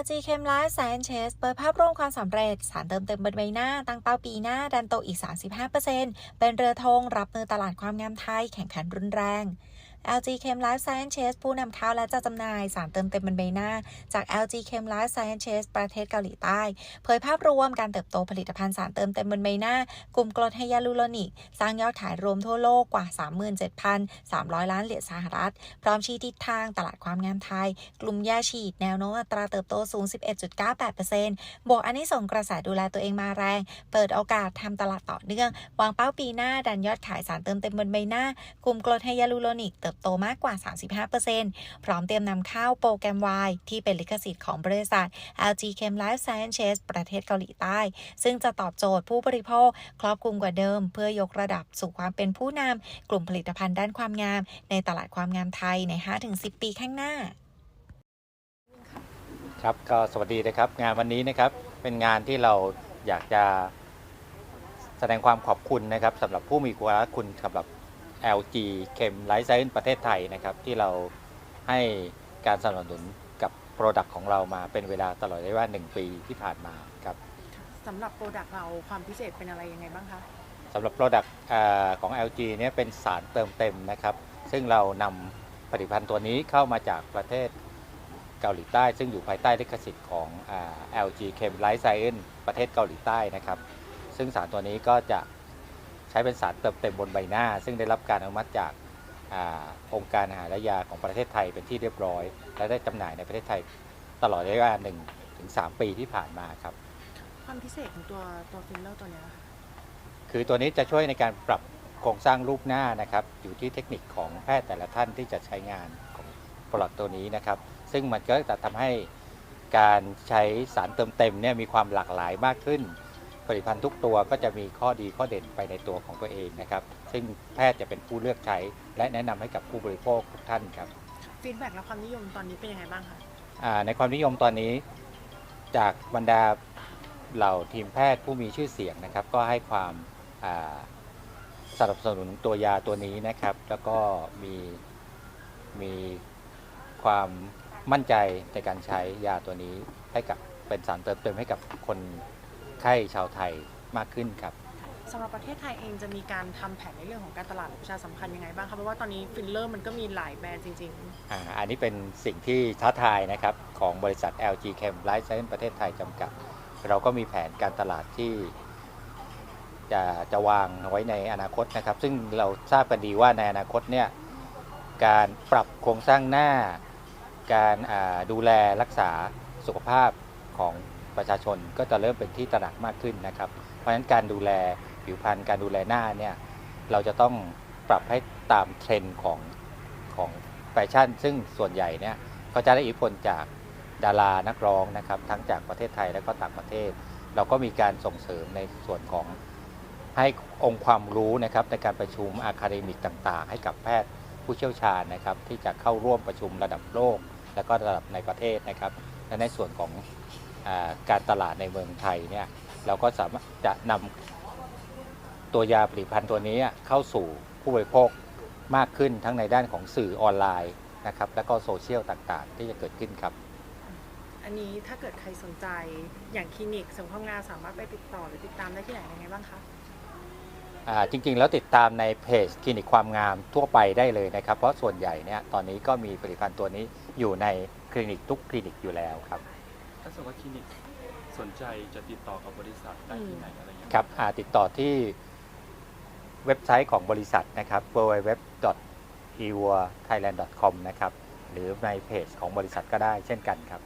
LG Chem Life Science Chase เปิดภาพรวมความสำเร็จ สารเติมเต็มบนใบหน้า ตั้งเป้าปีหน้า ดันโตอีก 35%เป็นเรือธงรับมือตลาดความงามไทยแข่งขันรุนแรง LG Chem Life Science Chase ผู้นำเข้าและจัดจำหน่ายสารเติมเต็มบนใบหน้า จาก LG Chem Life Science Chase ประเทศเกาหลีใต้ เผยภาพรวมการเติบโตผลิตภัณฑ์สารเติมเต็มบนใบหน้า กลุ่มกรดไฮยาลูโรนิก สร้างยอดขายรวมทั่วโลกกว่า 37,300 ล้านเหรียญสหรัฐ พร้อมชี้ทิศทางตลาดความงามไทย กลุ่มยาฉีดแนวโน้มอัตราเติบโตสูง 11.98%บวกอันนี้ส่งกระแสดูแลตัวเองมาแรง เปิดโอกาสทำตลาดต่อเนื่อง วางเป้าปีหน้าดันยอดขายสารเติมเต็มบนใบหน้า กลุ่มกรดไฮยาลูโรนิกเติบโตมากกว่า 35%พร้อมเตรียมนำเข้าโปรแกรม Y ที่เป็นลิขสิทธิ์ของบริษัท LG Chem Life Sciences ประเทศเกาหลีใต้ ซึ่งจะตอบโจทย์ผู้บริโภค ครอบคลุมกว่าเดิม เพื่อยกระดับสู่ความเป็นผู้นำกลุ่มผลิตภัณฑ์ด้านความงาม ในตลาดความงามไทยใน 5-10 ปีข้างหน้า ครับก็สวัสดีนะครับ งานวันนี้นะครับเป็นงานที่เราอยากจะแสดงความขอบคุณนะครับสำหรับผู้มีคุณสำหรับ LG เ e m Life Science ประเทศไทยนะครับ ที่เราให้การสนับสนุนกับ Product ของเรามาเป็นเวลาตลอดระยะเวลา1 ปีที่ผ่านมาครับสำหรับโปรดักต์เราความพิเศษเป็นอะไรยังไงบ้างคะสำหรับ Product เอ่อของ LG เนี่ยเป็นสารเติมเต็มนะครับ ซึ่งเรานำผลิตภัณฑ์ตัวนี้เข้ามาจากประเทศเกาหลีใต้ ซึ่งอยู่ภายใต้ลิขสิทธิ์ของอ่า LG Chem Life Science ประเทศเกาหลีใต้นะครับ ซึ่งสารตัวนี้ก็จะ ใช้เป็นสารเติมเต็มบนใบหน้า ซึ่งได้รับการอนุมัติจากอาองค์การอาหารและยาของประเทศไทยเป็นที่เรียบร้อย และได้จำหน่ายในประเทศไทยตลอดระยะเวลา1ถึง3ปีที่ผ่านมาครับความพิเศษของตัวตัวฟิลเลอร์ตัวเนี้ยค่ะคือตัวนี้จะช่วยในการปรับโครงสร้างรูปหน้านะครับอยู่ที่เทคนิคของแพทย์แต่ละท่านที่จะใช้งานของผลิตตัวนี้นะครับ ซึ่งมันก็จะทำให้การใช้สารเติมเต็มเนี่ยมีความหลากหลายมากขึ้น ผลิตภัณฑ์ทุกตัวก็จะมีข้อดีข้อเด่นไปในตัวของตัวเองนะครับ ซึ่งแพทย์จะเป็นผู้เลือกใช้ และแนะนำให้กับผู้บริโภคทุกท่านครับฟีดแบ็กและความนิยมตอนนี้เป็นยังไงบ้างคะอ่าในความนิยมตอนนี้ จากบรรดาเหล่าทีมแพทย์ผู้มีชื่อเสียงนะครับ ก็ให้ความอ่าสนับสนุนตัวยาตัวนี้นะครับ แล้วก็มีมีความมั่นใจในการใช้ยาตัวนี้ให้กับเป็นสารเติมเต็มให้กับคน ไข้ชาวไทยมากขึ้นครับสำหรับประเทศไทยเองจะมีการทำแผนในเรื่องของการตลาดหรือประชาสัมพันธ์ยังไงบ้างคะเพราะว่าตอนนี้ฟิลเลอร์มันก็มีหลายแบรนด์จริงอ่าอันนี้เป็นสิ่งที่ท้าทายนะครับของบริษัท LG Chem Life Science ประเทศไทยจำกัด เราก็มีแผนการตลาดที่ จะจะวางไว้ในอนาคตนะครับ ซึ่งเราทราบกันดีว่าในอนาคตเนี่ยการปรับโครงสร้างหน้า การอ่าดูแลรักษาสุขภาพของ ประชาชนก็จะเริ่มเป็นที่ตระหนักมากขึ้นนะครับ เพราะฉะนั้นการดูแลผิวพรรณการดูแลหน้าเนี่ยเราจะต้องปรับให้ตามเทรนด์ของของแฟชั่น ซึ่งส่วนใหญ่เนี่ยก็จะได้อิทธิพลจากดารานักร้องนะครับทั้งจากประเทศไทยและก็ต่างประเทศ เราก็มีการส่งเสริมในส่วนของให้องค์ความรู้นะครับในการประชุมอาคาเดมิกต่างๆ ให้กับแพทย์ผู้เชี่ยวชาญนะครับที่จะเข้าร่วมประชุมระดับโลก และก็ระดับในประเทศนะครับและในส่วนของ การตลาดในเมืองไทยเนี่ยเราก็สามารถจะนำตัวยาผลิตภัณฑ์ตัวนี้เข้าสู่ผู้บริโภคมากขึ้นทั้งในด้านของสื่อออนไลน์นะครับและก็โซเชียลต่างๆ ที่จะเกิดขึ้นครับๆอันนี้ถ้าเกิดใครสนใจอย่างคลินิกเสริมความงามสามารถไปติดต่อหรือติดตามได้ที่ไหนยังไงบ้างคะอ่าจริงๆ แล้วติดตามในเพจคลินิกความงามทั่วไปได้เลยนะครับ เพราะส่วนใหญ่เนี่ยตอนนี้ก็มีผลิตภัณฑ์ตัวนี้อยู่ในคลินิกทุกคลินิกอยู่แล้วครับ ถ้าสมมติว่าคลินิกสนใจจะติดต่อกับบริษัทได้ที่ไหนอะไรเงี้ยครับอ่าติดต่อที่เว็บไซต์ของบริษัทนะครับ www.ewa-thailand.com นะครับ หรือในเพจของบริษัทก็ได้เช่นกันครับ